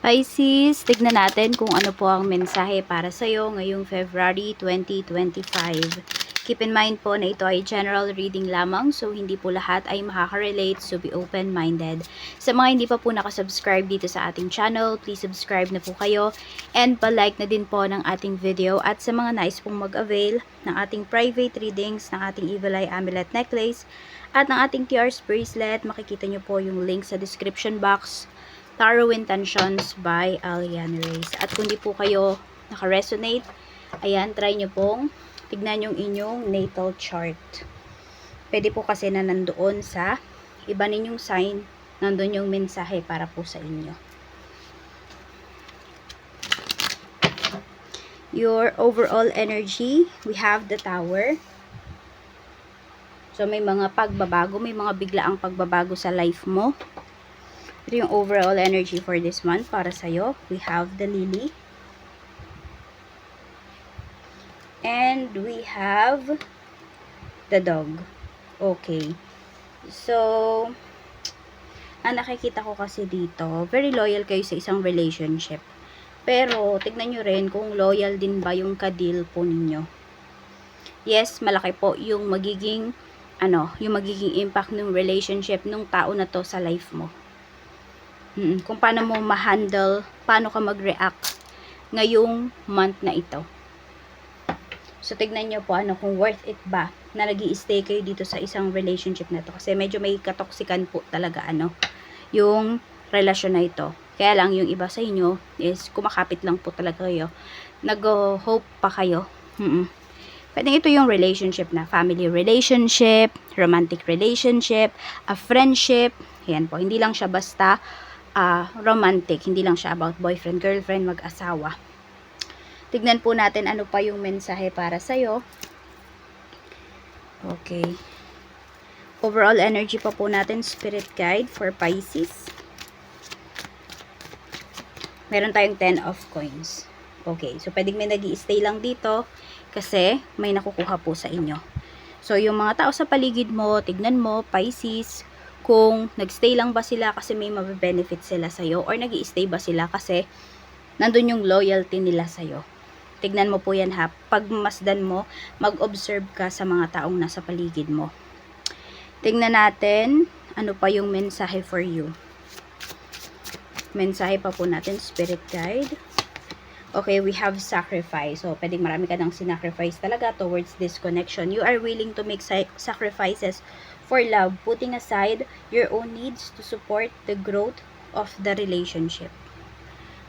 Pisces, tignan natin kung ano po ang mensahe para sa iyo ngayong February 2025. Keep in mind po na ito ay general reading lamang so hindi po lahat ay makaka-relate so be open-minded. Sa mga hindi pa po nakasubscribe dito sa ating channel, please subscribe na po kayo and palike na din po ng ating video at sa mga nais pong mag-avail ng ating private readings ng ating Evil Eye Amulet Necklace at ng ating TRS bracelet, makikita nyo po yung link sa description box Tarot Intentions by Aliana Reyes. At kung di po kayo naka-resonate, ayan, try nyo pong tignan yung inyong natal chart. Pwede po kasi na nandoon sa iba ninyong sign, nandoon yung mensahe para po sa inyo. Your overall energy, we have the tower. So, may mga pagbabago, may mga biglaang pagbabago sa life mo. Ito yung overall energy for this month para sa'yo. We have the lily. And we have the dog. Okay. So, ang nakikita ko kasi dito, very loyal kayo sa isang relationship. Pero, tignan nyo rin kung loyal din ba yung kadil po ninyo. Yes, malaki po yung magiging, ano, yung magiging impact ng relationship ng tao na to sa life mo. Mm, kung paano mo ma-handle, paano ka mag-react ngayong month na ito. So, tignan nyo po ano, kung worth it ba na nag stay kayo dito sa isang relationship na to. Kasi medyo may katoksikan po talaga, ano, yung relasyon na ito. Kaya lang, yung iba sa inyo is kumakapit lang po talaga kayo. Nag-hope pa kayo. Mm-mm. Pwede ito yung relationship na family relationship, romantic relationship, a friendship. Yan po, hindi lang siya basta uh, romantic. Hindi lang siya about boyfriend, girlfriend, mag-asawa. Tignan po natin ano pa yung mensahe para sa'yo. Okay. Overall energy pa po natin, spirit guide for Pisces. Meron tayong 10 of coins. Okay, so pwedeng may nag stay lang dito kasi may nakukuha po sa inyo. So, yung mga tao sa paligid mo, tignan mo, Pisces, kung nagstay lang ba sila kasi may mabe-benefit sila sa'yo or nag stay ba sila kasi nandun yung loyalty nila sa'yo. Tignan mo po yan ha. Pag masdan mo, mag-observe ka sa mga taong nasa paligid mo. Tignan natin ano pa yung mensahe for you. Mensahe pa po natin, spirit guide. Okay, we have sacrifice. So, pwedeng marami ka ng sinacrifice talaga towards this connection. You are willing to make sacrifices for love, putting aside your own needs to support the growth of the relationship.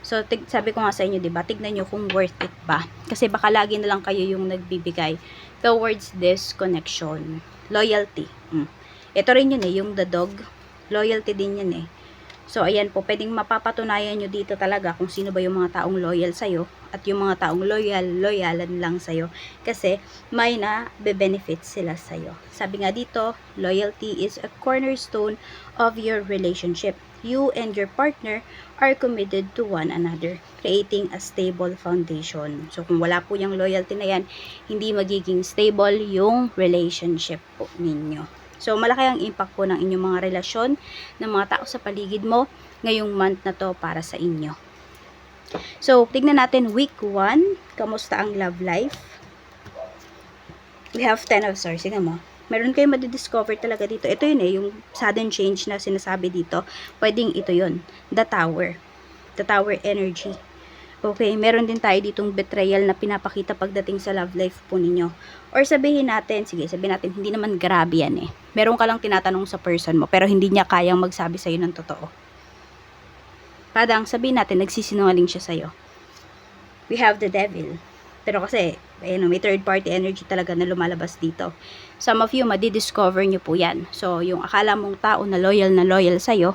So, tig- sabi ko nga sa inyo, 'di ba? Tignan niyo kung worth it ba. Kasi baka lagi na lang kayo yung nagbibigay towards this connection. Loyalty. Mm. Ito rin yun eh, yung the dog. Loyalty din yan eh. So, ayan po, pwedeng mapapatunayan nyo dito talaga kung sino ba yung mga taong loyal sa'yo at yung mga taong loyal, loyalan lang sa'yo. Kasi, may na benefit sila sa'yo. Sabi nga dito, loyalty is a cornerstone of your relationship. You and your partner are committed to one another, creating a stable foundation. So, kung wala po yung loyalty na yan, hindi magiging stable yung relationship po ninyo. So, malaki ang impact po ng inyong mga relasyon ng mga tao sa paligid mo ngayong month na to para sa inyo. So, tignan natin week 1. Kamusta ang love life? We have 10 of swords. Tignan mo. Meron kayong madidiscover talaga dito. Ito yun eh, yung sudden change na sinasabi dito. Pwedeng ito yun. The tower. The tower energy. Okay, meron din tayo ditong betrayal na pinapakita pagdating sa love life po ninyo. Or sabihin natin, sige, sabihin natin, hindi naman grabe yan eh. Meron ka lang tinatanong sa person mo, pero hindi niya kayang magsabi sa'yo ng totoo. Padang, sabihin natin, nagsisinungaling siya sa'yo. We have the devil. Pero kasi, ayun, may third party energy talaga na lumalabas dito. Some of you, madidiscover nyo po yan. So, yung akala mong tao na loyal na loyal sa'yo,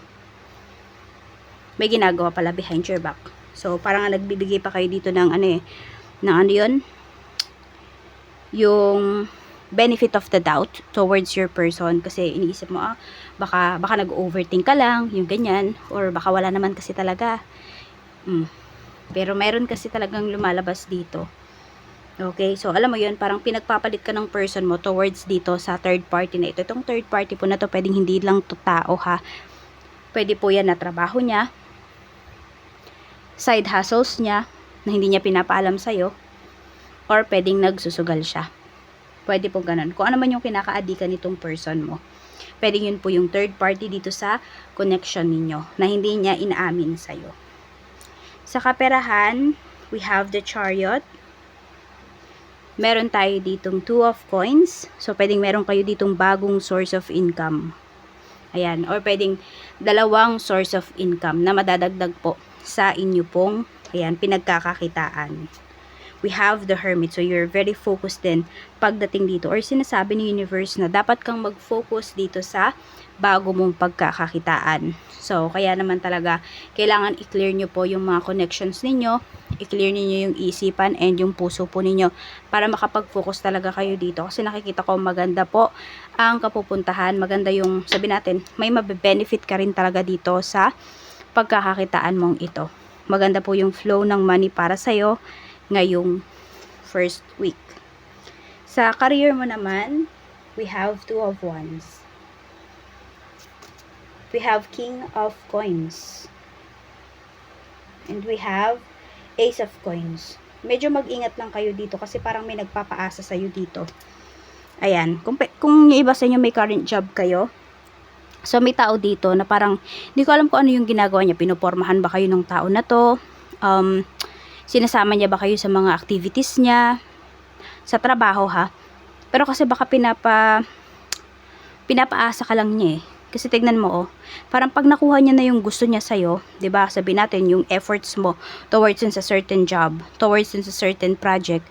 may ginagawa pala behind your back. So, parang nagbibigay pa kayo dito ng ano eh, ng ano yun, yung benefit of the doubt towards your person kasi iniisip mo, ah, baka, baka nag-overthink ka lang, yung ganyan, or baka wala naman kasi talaga. Mm. Pero meron kasi talagang lumalabas dito. Okay, so alam mo yun, parang pinagpapalit ka ng person mo towards dito sa third party na ito. Itong third party po na to, pwedeng hindi lang to tao ha. Pwede po yan na trabaho niya, side hustles niya na hindi niya pinapaalam sa'yo or pwedeng nagsusugal siya. Pwede po ganun. Kung ano man yung kinakaadikan nitong person mo. Pwedeng yun po yung third party dito sa connection ninyo na hindi niya inaamin sa'yo. Sa kaperahan, we have the chariot. Meron tayo ditong two of coins. So, pwedeng meron kayo ditong bagong source of income. Ayan. Or pwedeng dalawang source of income na madadagdag po sa inyo pong ayan, pinagkakakitaan. We have the hermit. So, you're very focused din pagdating dito. Or sinasabi ni universe na dapat kang mag-focus dito sa bago mong pagkakakitaan. So, kaya naman talaga, kailangan i-clear nyo po yung mga connections ninyo, i-clear ninyo yung isipan and yung puso po ninyo para makapag-focus talaga kayo dito. Kasi nakikita ko maganda po ang kapupuntahan, maganda yung, sabi natin, may mabe-benefit ka rin talaga dito sa pagkakakitaan mong ito. Maganda po yung flow ng money para sa'yo ngayong first week. Sa career mo naman, we have two of wands we have King of Coins. And we have Ace of Coins. Medyo mag-ingat lang kayo dito kasi parang may nagpapaasa sa'yo dito. Ayan. Kung, kung yung iba sa inyo may current job kayo, so may tao dito na parang, hindi ko alam kung ano yung ginagawa niya. Pinopormahan ba kayo ng tao na to? Um, sinasama niya ba kayo sa mga activities niya? Sa trabaho ha? Pero kasi baka pinapa, pinapaasa ka lang niya eh kasi tignan mo oh, parang pag nakuha niya na yung gusto niya sa'yo, 'di ba? Sabi natin yung efforts mo towards sa certain job, towards sa certain project.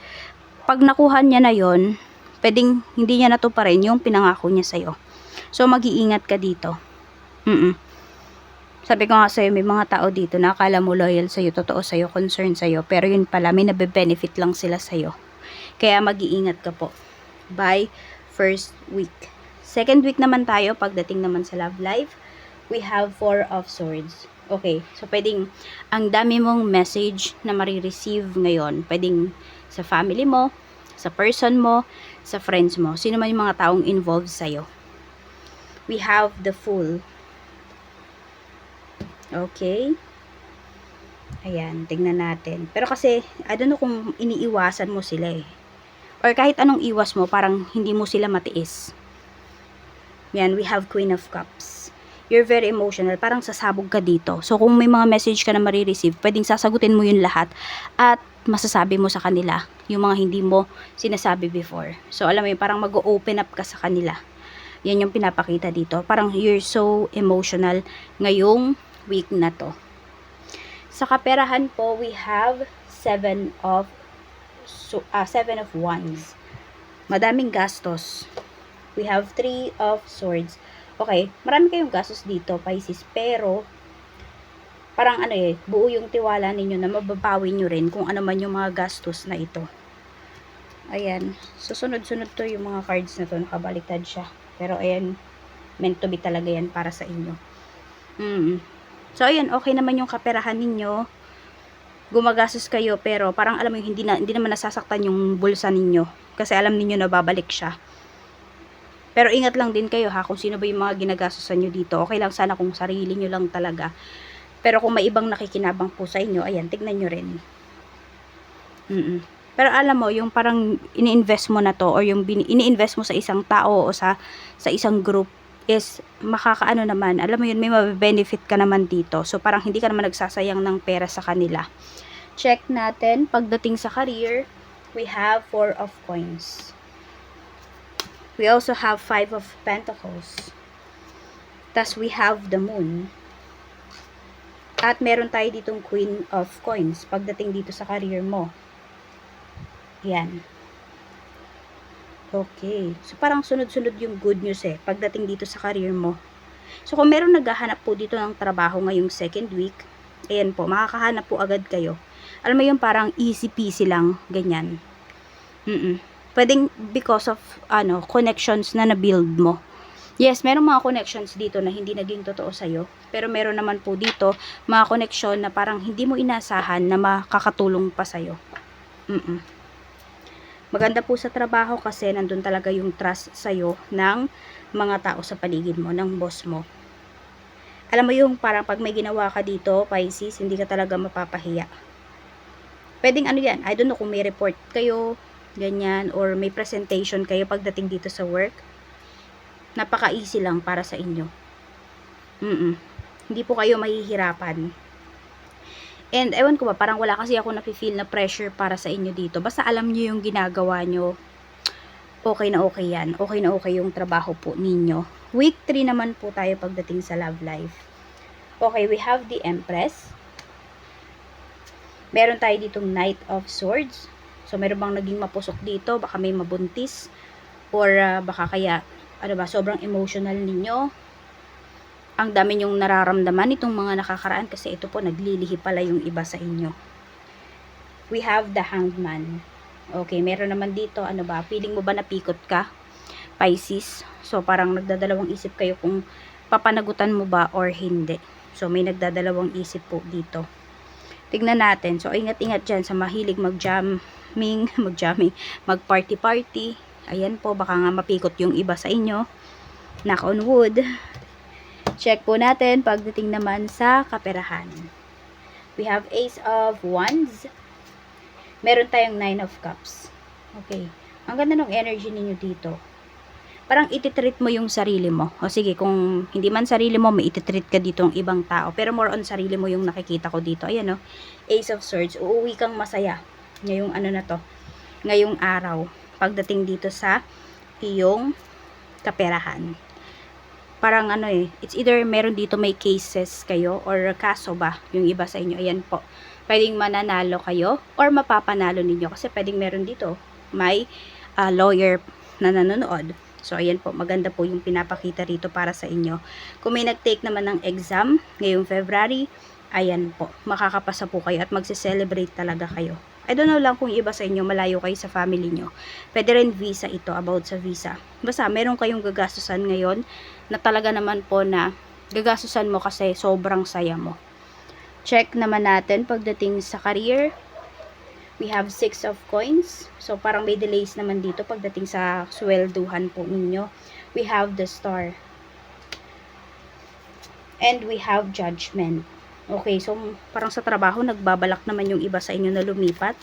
Pag nakuha niya na yon, pwedeng hindi niya na to pa rin yung pinangako niya sa'yo. So mag-iingat ka dito. Mm, -mm. Sabi ko nga sa'yo, may mga tao dito na akala mo loyal sa'yo, totoo sa'yo, concern sa'yo, pero yun pala, may nabe-benefit lang sila sa'yo. Kaya mag-iingat ka po. By first week. Second week naman tayo, pagdating naman sa love life, we have four of swords. Okay, so pwedeng ang dami mong message na marireceive ngayon. Pwedeng sa family mo, sa person mo, sa friends mo. Sino man yung mga taong involved sa'yo. We have the fool. Okay. Ayan, tingnan natin. Pero kasi, I don't know kung iniiwasan mo sila eh. Or kahit anong iwas mo, parang hindi mo sila matiis. Yan, we have Queen of Cups. You're very emotional. Parang sasabog ka dito. So, kung may mga message ka na marireceive, pwedeng sasagutin mo yun lahat at masasabi mo sa kanila yung mga hindi mo sinasabi before. So, alam mo yun, parang mag-open up ka sa kanila. Yan yung pinapakita dito. Parang you're so emotional ngayong week na to. Sa kaperahan po, we have seven of so, uh, seven of wands. Madaming gastos we have three of swords. Okay, marami kayong gastos dito, Pisces, pero parang ano eh, buo yung tiwala ninyo na mababawi nyo rin kung ano man yung mga gastos na ito. Ayan, susunod-sunod to yung mga cards na to, nakabaliktad siya. Pero ayan, meant to be talaga yan para sa inyo. Mm. So ayan, okay naman yung kaperahan ninyo. Gumagastos kayo pero parang alam mo hindi na hindi naman nasasaktan yung bulsa ninyo kasi alam niyo na babalik siya. Pero ingat lang din kayo ha kung sino ba yung mga ginagastosan nyo dito. Okay lang sana kung sarili nyo lang talaga. Pero kung may ibang nakikinabang po sa inyo, ayan, tignan nyo rin. Mm -mm. Pero alam mo, yung parang ini-invest mo na to or yung ini-invest mo sa isang tao o sa sa isang group is makakaano naman. Alam mo yun, may mabe-benefit ka naman dito. So parang hindi ka naman nagsasayang ng pera sa kanila. Check natin pagdating sa career, we have four of coins. We also have Five of Pentacles. Tapos we have the Moon. At meron tayo ditong Queen of Coins pagdating dito sa career mo. Yan. Okay. So, parang sunod-sunod yung good news eh, pagdating dito sa career mo. So, kung meron naghahanap po dito ng trabaho ngayong second week, ayan po, makakahanap po agad kayo. Alam mo yung parang easy peasy lang, ganyan. Mm-mm pwedeng because of ano connections na na-build mo. Yes, meron mga connections dito na hindi naging totoo sa'yo. Pero meron naman po dito mga connection na parang hindi mo inasahan na makakatulong pa sa'yo. Mm, -mm. Maganda po sa trabaho kasi nandun talaga yung trust sa'yo ng mga tao sa paligid mo, ng boss mo. alam mo yung parang pag may ginawa ka dito, Pisces, hindi ka talaga mapapahiya. Pwedeng ano yan, I don't know kung may report kayo, ganyan, or may presentation kayo pagdating dito sa work. Napaka-easy lang para sa inyo. Mm Hindi po kayo mahihirapan. And ewan ko ba, parang wala kasi ako nafe-feel na pressure para sa inyo dito. Basta alam nyo yung ginagawa nyo, okay na okay yan. Okay na okay yung trabaho po ninyo. Week 3 naman po tayo pagdating sa love life. Okay, we have the Empress. Meron tayo ditong Knight of Swords. So, meron bang naging mapusok dito? Baka may mabuntis. Or ah, baka kaya, ano ba, sobrang emotional ninyo. Ang dami nyong nararamdaman itong mga nakakaraan kasi ito po, naglilihi pala yung iba sa inyo. We have the Hanged Man. Okay, meron naman dito, ano ba, feeling mo ba napikot ka? Pisces. So, parang nagdadalawang isip kayo kung papanagutan mo ba or hindi. So, may nagdadalawang isip po dito. Tignan natin. So, ingat-ingat dyan sa mahilig mag-jamming, mag-jamming, mag-party-party. Ayan po, baka nga mapikot yung iba sa inyo. Knock on wood. Check po natin pagdating naman sa kaperahan. We have Ace of Wands. Meron tayong Nine of Cups. Okay. Ang ganda ng energy ninyo dito parang ititreat mo yung sarili mo. O sige, kung hindi man sarili mo, may ititreat ka dito ng ibang tao. Pero more on sarili mo yung nakikita ko dito. Ayan o, Ace of Swords. Uuwi kang masaya ngayong ano na to, ngayong araw. Pagdating dito sa iyong kaperahan. Parang ano eh, it's either meron dito may cases kayo or kaso ba yung iba sa inyo. Ayan po. Pwedeng mananalo kayo or mapapanalo ninyo kasi pwedeng meron dito may ah, lawyer na nanonood. So, ayan po, maganda po yung pinapakita rito para sa inyo. Kung may nag-take naman ng exam ngayong February, ayan po, makakapasa po kayo at magse-celebrate talaga kayo. I don't know lang kung iba sa inyo, malayo kayo sa family nyo. Pwede rin visa ito, about sa visa. Basta, meron kayong gagastusan ngayon na talaga naman po na gagastusan mo kasi sobrang saya mo. Check naman natin pagdating sa career, We have six of coins. So, parang may delays naman dito pagdating sa swelduhan po ninyo. We have the star. And we have judgment. Okay, so parang sa trabaho, nagbabalak naman yung iba sa inyo na lumipat.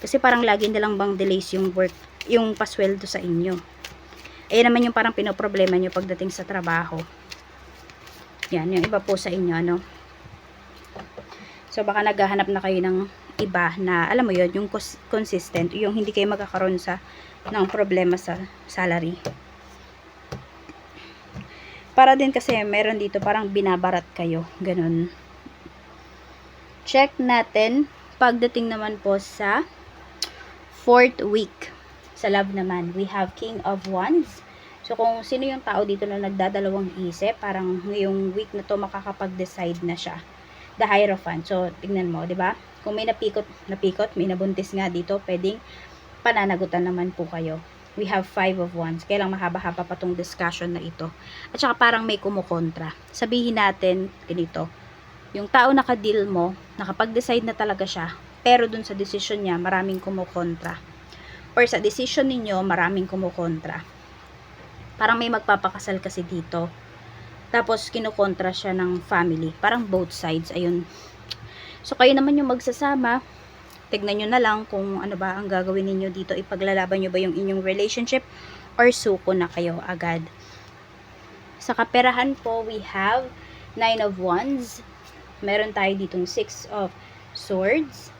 Kasi parang lagi nilang bang delays yung work, yung pasweldo sa inyo. Ayan naman yung parang pinoproblema nyo pagdating sa trabaho. Yan, yung iba po sa inyo, ano. So, baka naghahanap na kayo ng iba na alam mo yon yung cons- consistent yung hindi kayo magkakaroon sa ng problema sa salary para din kasi meron dito parang binabarat kayo ganun check natin pagdating naman po sa fourth week sa love naman we have king of wands so kung sino yung tao dito na nagdadalawang isip parang ngayong week na to makakapag-decide na siya the Hierophant. So, tingnan mo, di ba? Kung may napikot, napikot, may nabuntis nga dito, pwedeng pananagutan naman po kayo. We have five of wands. Kaya lang mahaba-haba pa tong discussion na ito. At saka parang may kumukontra. Sabihin natin, ganito, yung tao nakadeal mo, nakapag-decide na talaga siya, pero dun sa decision niya, maraming kumukontra. Or sa decision ninyo, maraming kumukontra. Parang may magpapakasal kasi dito tapos, kinukontra siya ng family. Parang both sides. Ayun. So, kayo naman yung magsasama. Tignan nyo na lang kung ano ba ang gagawin ninyo dito. Ipaglalaban nyo ba yung inyong relationship or suko na kayo agad. Sa kaperahan po, we have Nine of Wands. Meron tayo ditong Six of Swords.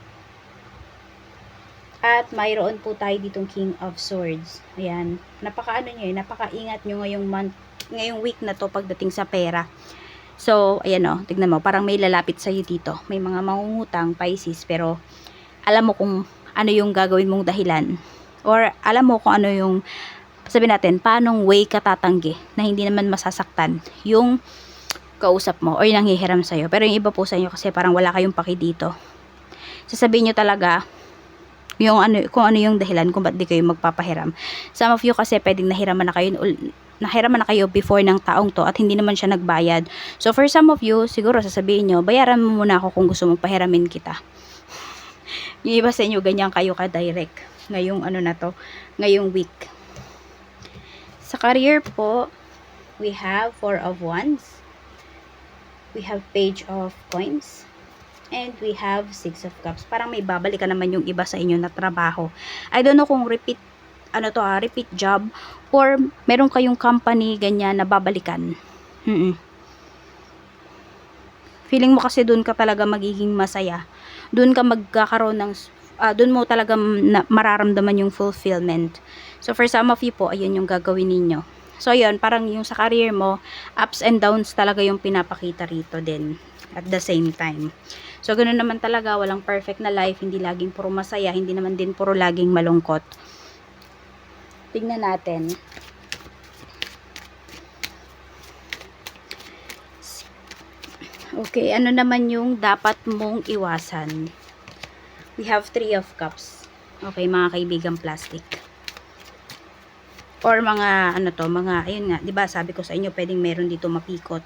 At mayroon po tayo ditong King of Swords. Ayan. Napaka ano nyo eh. Napaka-ingat nyo ngayong month ngayong week na to pagdating sa pera. So, ayan o, tignan mo, parang may lalapit sa'yo dito. May mga mangungutang, Pisces, pero alam mo kung ano yung gagawin mong dahilan. Or alam mo kung ano yung, sabi natin, paanong way ka tatanggi na hindi naman masasaktan yung kausap mo or yung nanghihiram sa'yo. Pero yung iba po sa inyo kasi parang wala kayong paki dito. Sasabihin nyo talaga, yung ano, kung ano yung dahilan kung ba't di kayo magpapahiram. Some of you kasi pwedeng nahiraman na kayo nahiraman na kayo before ng taong to at hindi naman siya nagbayad. So for some of you, siguro sasabihin nyo, bayaran mo muna ako kung gusto mong pahiramin kita. yung iba sa inyo, ganyan kayo ka-direct. Ngayong ano na to, ngayong week. Sa career po, we have four of wands. We have page of coins. And we have six of cups. Parang may babalik ka naman yung iba sa inyo na trabaho. I don't know kung repeat, ano to ha, repeat job, or meron kayong company, ganyan, na babalikan. Mm Feeling mo kasi doon ka talaga magiging masaya. Doon ka magkakaroon ng, ah, doon mo talaga mararamdaman yung fulfillment. So, for some of you po, ayun yung gagawin ninyo. So, yun, parang yung sa career mo, ups and downs talaga yung pinapakita rito din at the same time. So, ganun naman talaga, walang perfect na life, hindi laging puro masaya, hindi naman din puro laging malungkot. Tingnan natin. Okay, ano naman yung dapat mong iwasan? We have three of cups. Okay, mga kaibigan plastic. Or mga, ano to, mga, ayun nga, di ba sabi ko sa inyo, pwedeng meron dito mapikot.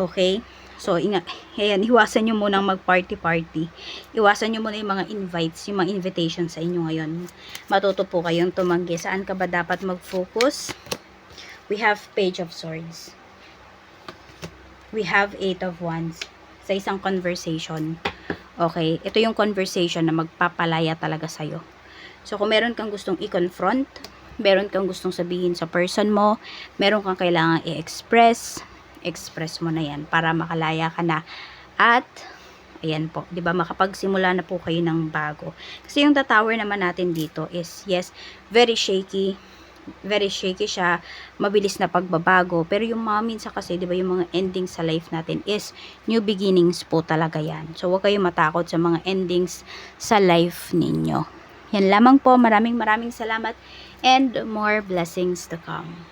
Okay? So, inga, ayan, iwasan nyo munang mag-party-party. Iwasan nyo muna yung mga invites, yung mga invitation sa inyo ngayon. Matuto po kayong tumanggi. Saan ka ba dapat mag-focus? We have Page of Swords. We have Eight of Wands. Sa isang conversation. Okay, ito yung conversation na magpapalaya talaga sa'yo. So, kung meron kang gustong i-confront, meron kang gustong sabihin sa person mo, meron kang kailangan i-express, express mo na yan para makalaya ka na. At, ayan po, di ba makapagsimula na po kayo ng bago. Kasi yung the tower naman natin dito is, yes, very shaky, very shaky siya, mabilis na pagbabago. Pero yung mga minsan kasi, di ba, yung mga endings sa life natin is new beginnings po talaga yan. So, huwag kayong matakot sa mga endings sa life ninyo. Yan lamang po. Maraming maraming salamat and more blessings to come.